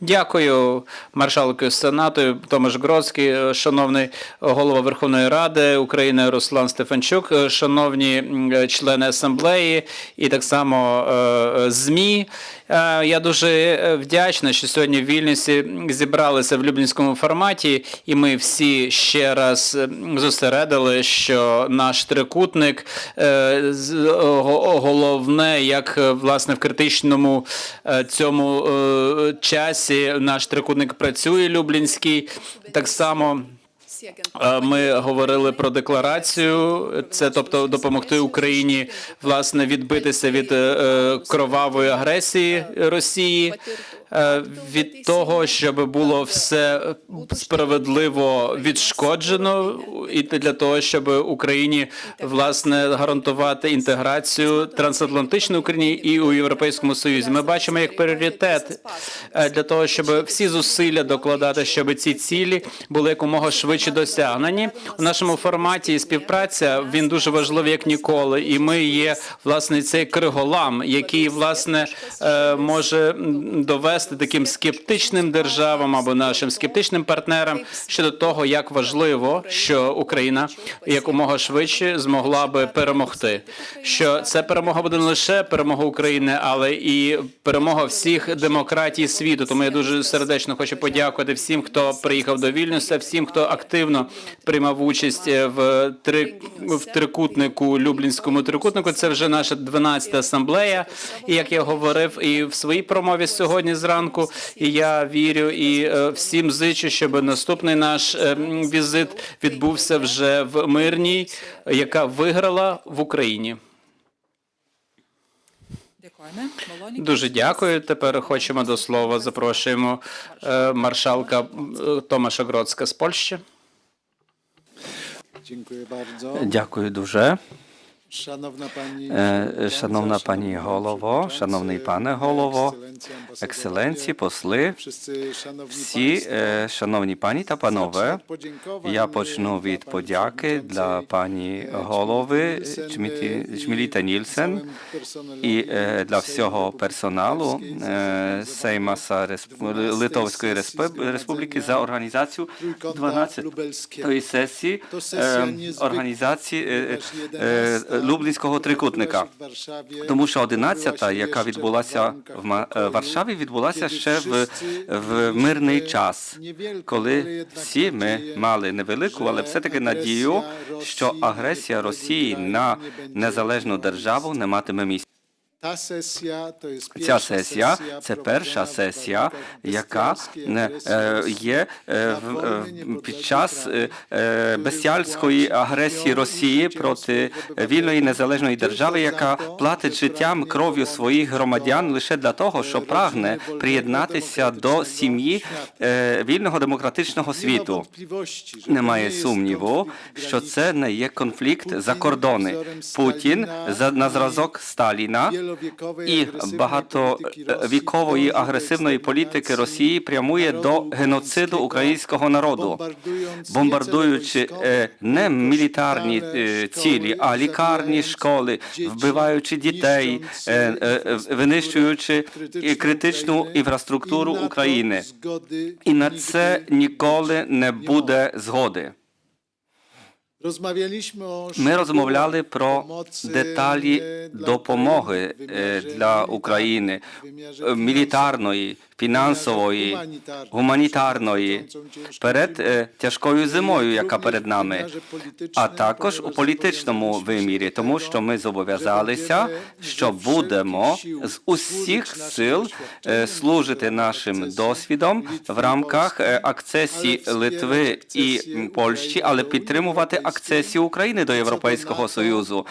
Дякую маршалку Сенату Томаш Гроцький, е, шановний голова Верховної Ради України Руслан Стефанчук, е, шановні е, члени асамблеї і так само ЗМІ. Я дуже вдячна, що сьогодні в Вільнюсі зібралися в Люблінському форматі, і ми всі ще раз зосередили, що наш трикутник головне, як власне в критичному цьому е, часі наш трикутник працює Люблінський. Так само. Е, Ми говорили про декларацію, це тобто допомогти Україні власне відбитися від е, е, кровавої агресії Росії, від того, щоб було все справедливо відшкоджено, і для того, щоб Україні власне гарантувати інтеграцію трансатлантичної Україні і у Європейському Союзі. Ми бачимо як пріоритет е, для того, щоб всі зусилля докладати, щоб ці цілі були якомога швидше досягнені. У нашому форматі і співпраця він дуже важливий як ніколи. І ми є власне цей криголам, який власне е, може м, довести таким скептичним державам або нашим скептичним партнерам щодо того, як важливо, що Україна якомога швидше змогла би перемогти. Що це перемога буде не лише перемога України, але і перемога всіх демократій світу. Тому я дуже сердечно хочу подякувати всім, хто приїхав до Вільнюса, всім, хто активно приймав участь в три в трикутнику, Люблінському трикутнику. Це вже наша 12-та асамблея. І як я говорив і в своїй промові сьогодні зранку, і я вірю і е, всім зичу, щоб наступний наш е, візит відбувся вже в мирній, яка виграла в Україні. Дуже дякую. Тепер хочемо до слова. Запрошуємо е, маршалка Томаша Гроцька з Польщі. Дякую дуже. Szanowna pani, Е, Шановна пані голово, шановний пане голово, екселенції, посли, всі е, шановні пані та панове. Я почну від подяки для пані голови Чміліта Нільсен і е, для всього персоналу е, Сеймаса Литовської Республіки за організацію Trójkąta 12 Lubelskiego. тої сесії е, організації ponieważ 11 Люблінського трикутника. Тому що odbyła 11-та, яка відбулася в е, Варшаві, відбулася ще в, в мирний час, коли всі ми мали невелику, але все-таки надію, що агресія Росії на незалежну державу не матиме місця. Ця сесія це перша сесія, яка не, е, є е, е, під час е, е, бестіальської агресії Росії проти вільної незалежної держави, яка платить життям кров'ю своїх громадян лише для того, що прагне приєднатися до сім'ї е, вільного демократичного світу. Немає сумніву, що це не є конфлікт за кордони. Путін на зразок Сталіна і багатовікової агресивної політики Росії прямує до геноциду українського народу, бомбардуючи е, не мілітарні е, цілі, а лікарні, школи, вбиваючи дітей, е, е, е, винищуючи критичну інфраструктуру України. І на це ніколи не буде згоди. Ми розмовляли про деталі допомоги для України мілітарної, фінансової, гуманітарної перед тяжкою зимою, яка перед нами, а також у політичному вимірі, тому що ми зобов'язалися, що будемо з усіх сил служити нашим досвідом в рамках акцесії Литви і Польщі, але підтримувати акцесію України до Європейського союзу.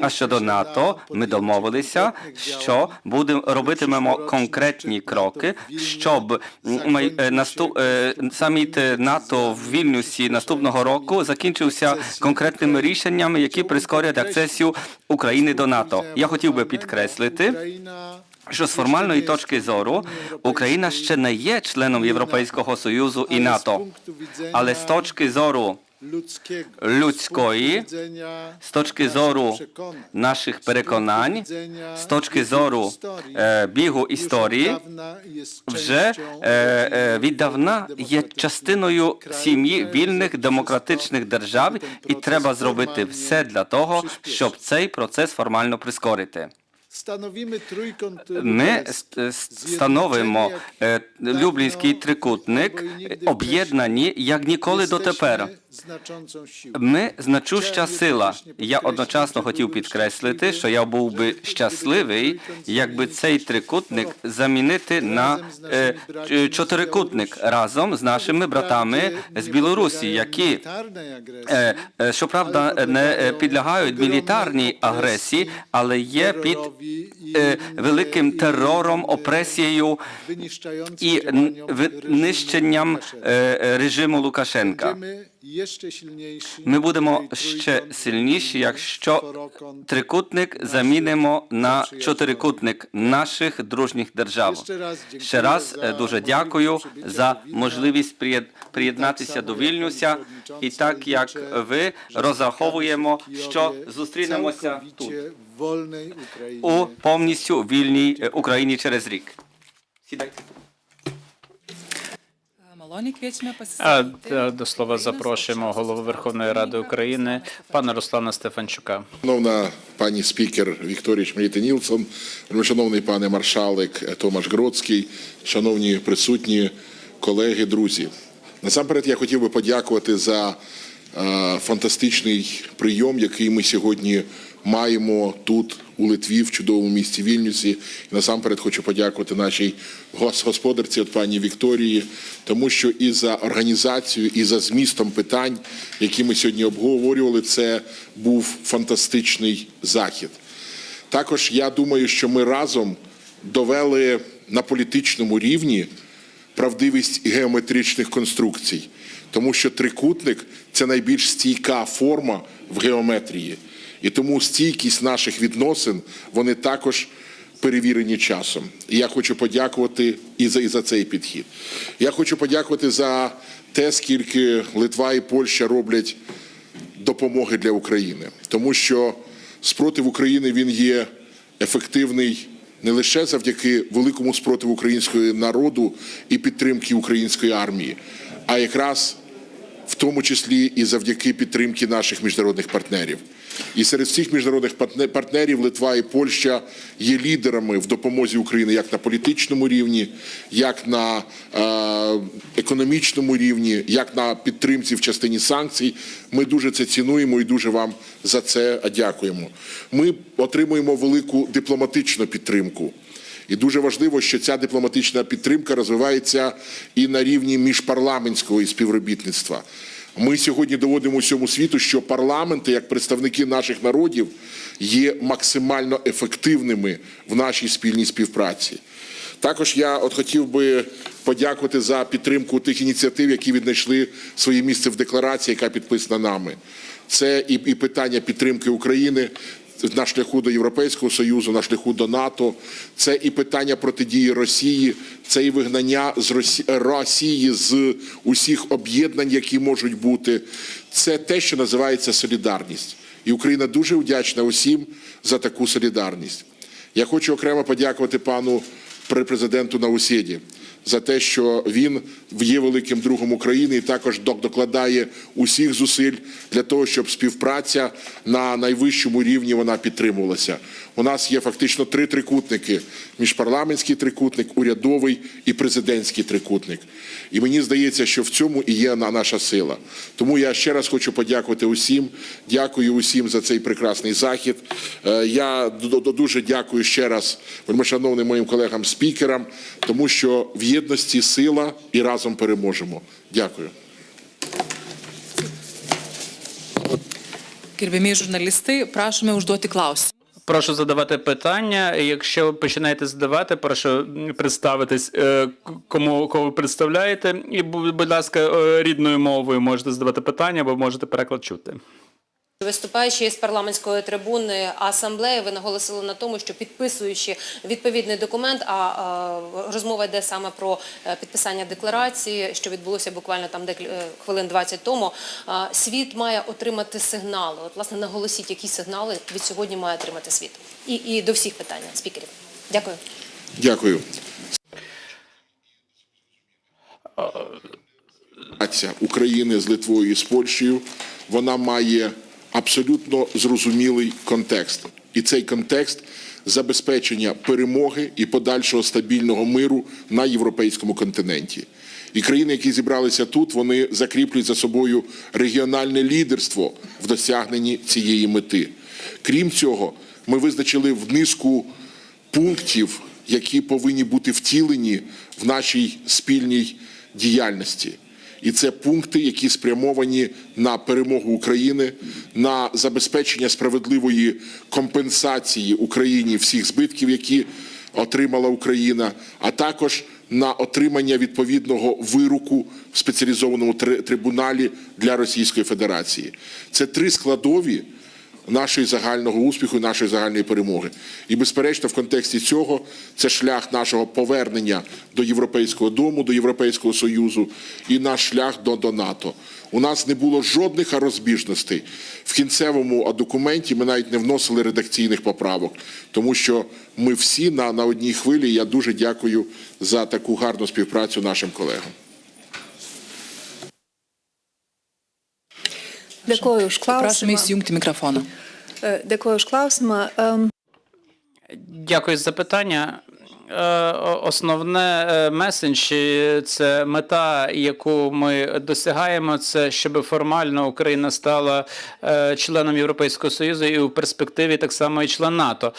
А щодо НАТО, ми домовилися, що будемо робитимемо конкретні кроки, щоб май- е, е, саміт НАТО в Вільнюсі наступного року закінчився конкретними рішеннями, які прискорять акцесію України до НАТО. Я хотів би підкреслити. Що з формальної точки зору Україна ще не є членом Європейського союзу і НАТО, але з точки зору людської, z з точки naszych зору przekonań, наших z переконань, з точки biegu зору historii, е, бігу історії, вже е, е, віддавна є частиною сім'ї вільних демократичних держав, і треба зробити все для того, щоб цей процес формально прискорити. Ми ст- становимо е, Люблінський трикутник е, об'єднані як ніколи дотепер. Ми значуща сила. Я одночасно хотів підкреслити, що я був би щасливий, якби цей трикутник замінити на е, чотирикутник разом з нашими братами з Білорусі, які е, е, щоправда не е, підлягають мілітарній агресії, але є під е, великим терором, опресією і винищенням е, е, режиму Лукашенка. Ми будемо ще сильніші, якщо трикутник замінимо на чотирикутник наших дружніх держав. Ще раз дуже дякую за можливість приєд- приєднатися до Вільнюся. І так як ви розраховуємо, що зустрінемося тут у повністю вільній Україні через рік. Сідайте. А до слова запрошуємо голову Верховної Ради України пана Руслана Стефанчука. Шановна пані спікер Вікторія Чмеліти Нілсон, шановний пане маршалик е, Томаш Гроцький, шановні присутні колеги, друзі. Насамперед я хотів би подякувати за е, фантастичний прийом, який ми сьогодні маємо тут у Литві, в чудовому місті Вільнюсі. І насамперед хочу подякувати нашій гос- господарці, от пані Вікторії, тому що і за організацію, і за змістом питань, які ми сьогодні обговорювали, це був фантастичний захід. Також я думаю, що ми разом довели на політичному рівні правдивість геометричних конструкцій, тому що трикутник це найбільш стійка форма в геометрії. І тому стійкість наших відносин вони також перевірені часом. І я хочу подякувати і за, і за цей підхід. Я хочу подякувати за те, скільки Литва і Польща роблять допомоги для України, тому що спротив України він є ефективний не лише завдяки великому спротиву українського народу і підтримки української армії, а якраз в тому числі і завдяки підтримки наших міжнародних партнерів. І серед всіх міжнародних партнерів Литва і Польща є лідерами в допомозі Україні як на політичному рівні, як на е, економічному рівні, як на підтримці в частині санкцій. Ми дуже це цінуємо і дуже вам за це дякуємо. Ми отримуємо велику дипломатичну підтримку. І дуже важливо, що ця дипломатична підтримка розвивається і на рівні міжпарламентського співробітництва. Ми сьогодні доводимо всьому світу, що парламенти, як представники наших народів, є максимально ефективними в нашій спільній співпраці. Також я от хотів би подякувати за підтримку тих ініціатив, які віднайшли своє місце в декларації, яка підписана нами. Це і, і питання підтримки України на шляху до Європейського Союзу, на шляху до НАТО, це і питання протидії Росії, це і вигнання з Росі- Росії з усіх об'єднань, які можуть бути. Це те, що називається солідарність. І Україна дуже вдячна усім за таку солідарність. Я хочу окремо подякувати пану пре- президенту Наусєді за те, що він є великим другом України і також докладає усіх зусиль для того, щоб співпраця на найвищому рівні вона підтримувалася. У нас є фактично три трикутники: міжпарламентський трикутник, урядовий і президентський трикутник. І мені здається, що в цьому і є наша сила. Тому я ще раз хочу подякувати усім. Дякую усім за цей прекрасний захід. Е, Я дуже дякую ще раз вельмишановним моїм колегам спікерам, тому що в єдності сила і разом переможемо. Дякую. Gerbėmiai žurnalistai, prašome užduoti klausimą. Прошу задавати питання. Якщо починаєте задавати, прошу представитись, е, кому кого ви представляєте. І, бу- будь ласка, е, рідною мовою можете задавати питання або можете переклад чути. Виступаючи з парламентської трибуни асамблеї, ви наголосили на тому, що підписуючи відповідний документ, а, розмова йде саме про е, підписання декларації, що відбулося буквально там е, хвилин 20 тому. Світ має отримати сигнали. От власне наголосіть, які сигнали від сьогодні має отримати світ, і, і до всіх питань спікерів. Дякую. Дякую. України з Литвою і з Польщею вона має абсолютно зрозумілий контекст. І цей контекст забезпечення перемоги і подальшого стабільного миру на європейському континенті. І країни, які зібралися тут, вони закріплюють за собою регіональне лідерство в досягненні цієї мети. Крім цього, ми визначили в низку пунктів, які повинні бути втілені в нашій спільній діяльності. І це пункти, які спрямовані на перемогу України, на забезпечення справедливої компенсації Україні всіх збитків, які отримала Україна, а також на отримання відповідного вироку в спеціалізованому трибуналі для Російської Федерації. Це три складові нашої загального успіху і нашої загальної перемоги. І, безперечно, в контексті цього це шлях нашого повернення до Європейського дому, до Європейського Союзу і наш шлях до, до НАТО. У нас не було жодних розбіжностей. В кінцевому документі ми навіть не вносили редакційних поправок, тому що ми всі на, на одній хвилі. Я дуже дякую за таку гарну співпрацю нашим колегам. Už Prašome klausimą. įsijungti mikrofoną. Dėkuoju už klausimą. Дякую за запитання. Е, Основне е, месендж це мета, яку ми досягаємо, це щоб формально Україна стала е, членом Європейського Союзу і у перспективі так само і член НАТО.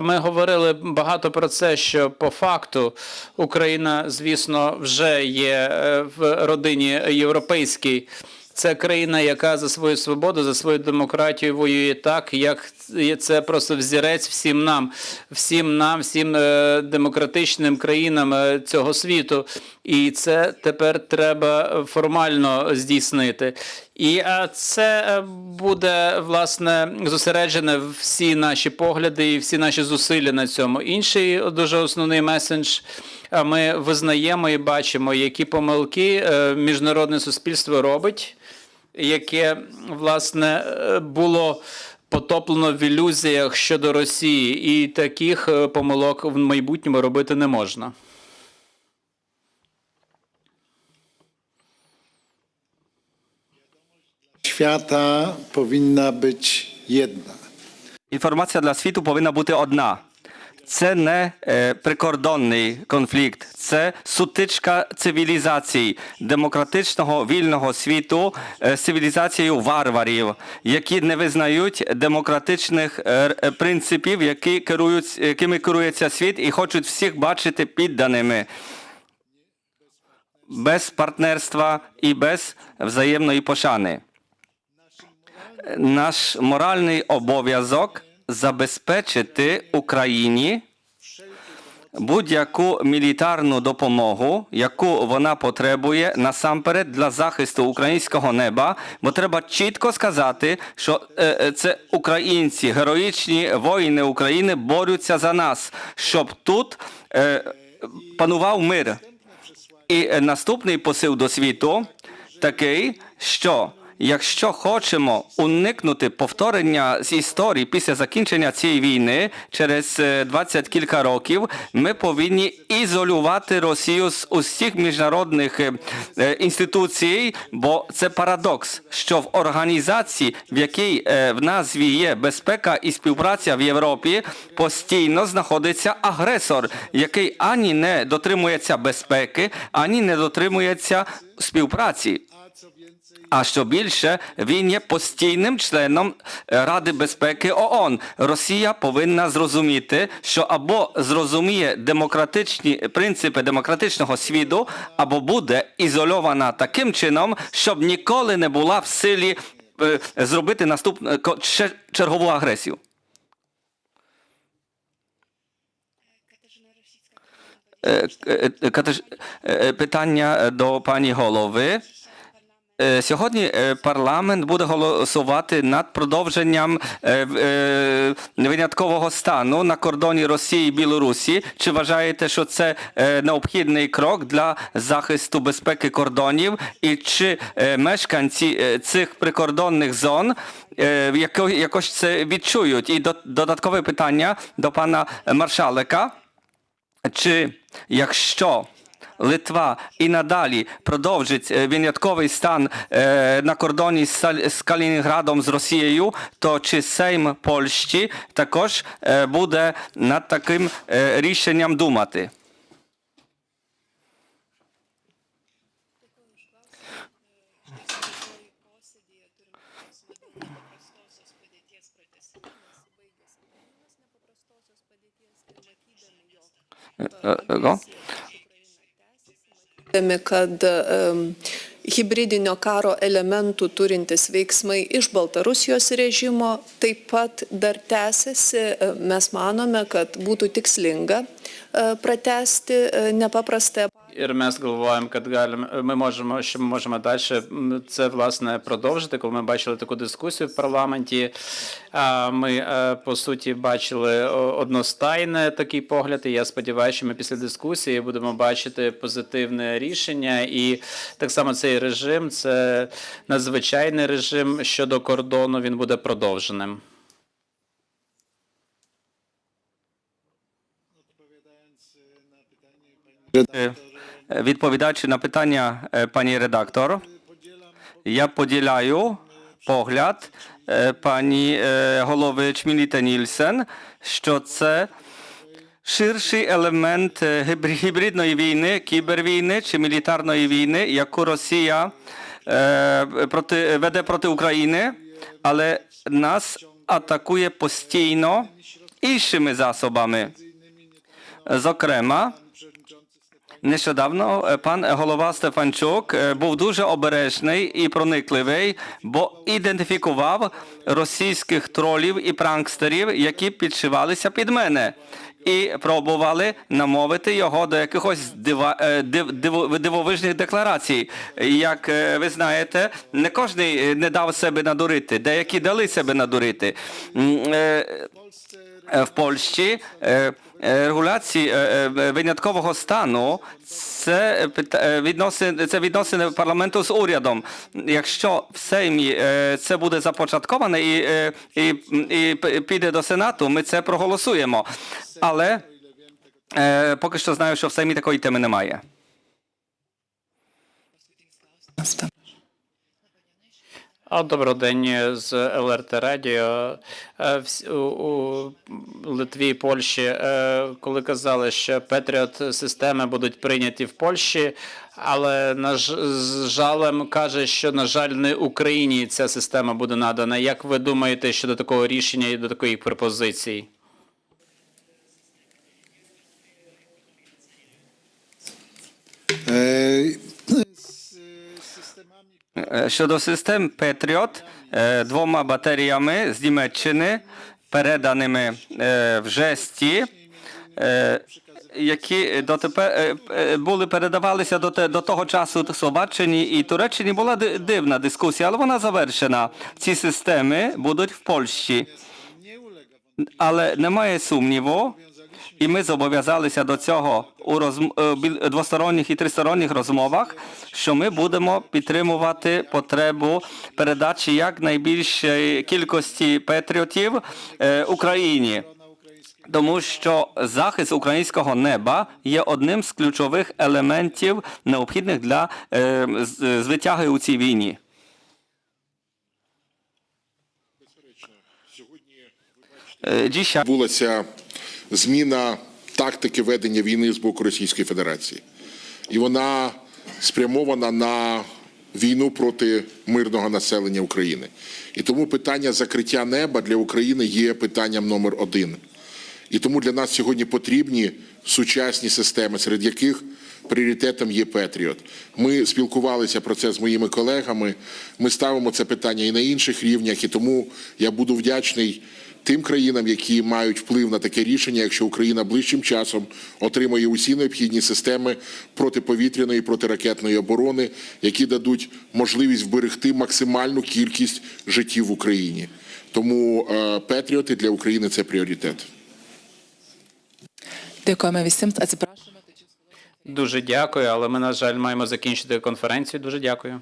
Ми говорили багато про це, що по факту Україна, звісно, вже є в родині європейській. Це країна, яка за свою свободу, за свою демократію воює так, як це просто взірець всім нам, всім нам, всім е, демократичним країнам е, цього світу. І це тепер треба формально здійснити. І це е, буде власне зосереджене всі наші погляди і всі наші зусилля на цьому. Інший дуже основний месендж. Ми визнаємо і бачимо, які помилки міжнародне суспільство робить, яке власне було потоплено в ілюзіях щодо Росії, і таких е, помилок в майбутньому робити не можна. Świata powinna być jedna. Інформація для світу повинна бути одна. Це не е, прикордонний конфлікт, це сутичка цивілізацій, демократичного вільного світу е, з цивілізацією варварів, які не визнають демократичних е, принципів, які керують, якими керується світ, і хочуть всіх бачити підданими. Без партнерства і без взаємної пошани. Наш моральний обов'язок забезпечити Україні будь-яку мілітарну допомогу, яку вона потребує насамперед для захисту українського неба. Бо треба чітко сказати, що е, е, це українці, героїчні воїни України борються за нас, щоб тут е, панував мир. І наступний посил до світу такий, що якщо хочемо уникнути повторення з історії після закінчення цієї війни через е, 20 кілька років, ми повинні ізолювати Росію з усіх міжнародних е, е, інституцій, бо це парадокс, що в організації, в якій е, в назві є безпека і співпраця в Європі, постійно знаходиться агресор, який ані не дотримується безпеки, ані не дотримується співпраці. А що більше, він є постійним членом е, Ради безпеки ООН. Росія повинна зрозуміти, що або зрозуміє демократичні принципи демократичного світу, або буде ізольована таким чином, щоб ніколи не була в силі е, зробити наступну чергову агресію. Е, Катеж- е, Питання до пані голови. Е, Сьогодні е, парламент буде голосувати над продовженням е, виняткового стану на кордоні Росії і Білорусі. Чи вважаєте, що це необхідний крок для захисту безпеки кордонів? І чи мешканці цих прикордонних зон якось це відчують? І додаткове питання до пана маршалика. Чи якщо Литва і надалі продовжить е, винятковий стан е, на кордоні з Калінінградом з Росією, то чи Сейм Польщі також е, буде над таким рішенням думати? Го? Kad hybridinio karo elementų turintis veiksmai iš Baltarusijos režimo taip pat dar tęsiasi. Mes manome, kad būtų tikslinga e, pratesti e, nepaprastąją І ми говоримо, що галим- ми можемо, що ми можемо далі це власне продовжити. Коли ми бачили таку дискусію в парламенті, ми е, по суті бачили одностайне такий погляд. І я сподіваюся, що ми після дискусії будемо бачити позитивне рішення. І так само цей режим це надзвичайний режим щодо кордону. Він буде продовженим. Е, Відповідаючи на питання е, пані редактор, я поділяю погляд е, пані е, голови Чміліта Нільсен, що це ширший елемент гібридної війни, кібервійни чи мілітарної війни, яку Росія проти, веде проти України, але нас атакує постійно іншими засобами. Зокрема, Нещодавно е, пан голова Стефанчук е, був дуже обережний і проникливий, бо ідентифікував російських тролів і пранкстерів, які підшивалися під мене. І пробували намовити його до якихось дива, е, див, див, дивовижних декларацій. Як е, ви знаєте, не е, не дав себе надурити, деякі дали себе надурити. Е, Е, в Польщі е, е, регуляції е, е, виняткового стану це е, відносини, це відносини парламенту з урядом. Якщо в Сеймі це буде започатковане і, і, і піде до Сенату, ми це проголосуємо. Але поки що знаю, що в Сеймі такої теми немає. Добрий день з ЛРТ Радіо. Е, У, Литві і Польщі, е, коли казали, що Петріот системи будуть прийняті в Польщі, але на з жалем каже, що на жаль не Україні ця система буде надана. Як ви думаєте щодо такого рішення і до такої пропозиції? E, z systemami Е, Щодо систем Patriot е, двома батареями з Німеччини, переданими е, в жесті, е, які дотепер е, е, були передавалися до, до того часу Словаччині і Туреччині, була дивна дискусія, але вона завершена. Ці системи будуть в Польщі. Але немає сумніву, і ми зобов'язалися до цього у розм... е, двосторонніх і тристоронніх розмовах, що ми будемо підтримувати потребу передачі якнайбільшої кількості патріотів е, Україні. Тому що захист українського неба є одним з ключових елементів необхідних для е, звитяги у цій війні. Е, Dzisiaj відбулася зміна тактики ведення війни з боку Російської Федерації. І вона спрямована на війну проти мирного населення України. І тому питання закриття неба для України є питанням номер один. І тому для нас сьогодні потрібні сучасні системи, серед яких пріоритетом є Петріот. Ми спілкувалися про це з моїми колегами. Ми ставимо це питання і на інших рівнях. І тому я буду вдячний тим країнам, які мають вплив на таке рішення, якщо Україна ближчим часом отримає усі необхідні системи протиповітряної і протиракетної оборони, які дадуть можливість вберегти максимальну кількість життів в Україні. Тому е, Петріоти для України це пріоритет. Dėkojame visiems, atsiprašome. tačiau- Дуже дякую, але ми, на жаль, маємо закінчити конференцію. Дуже дякую.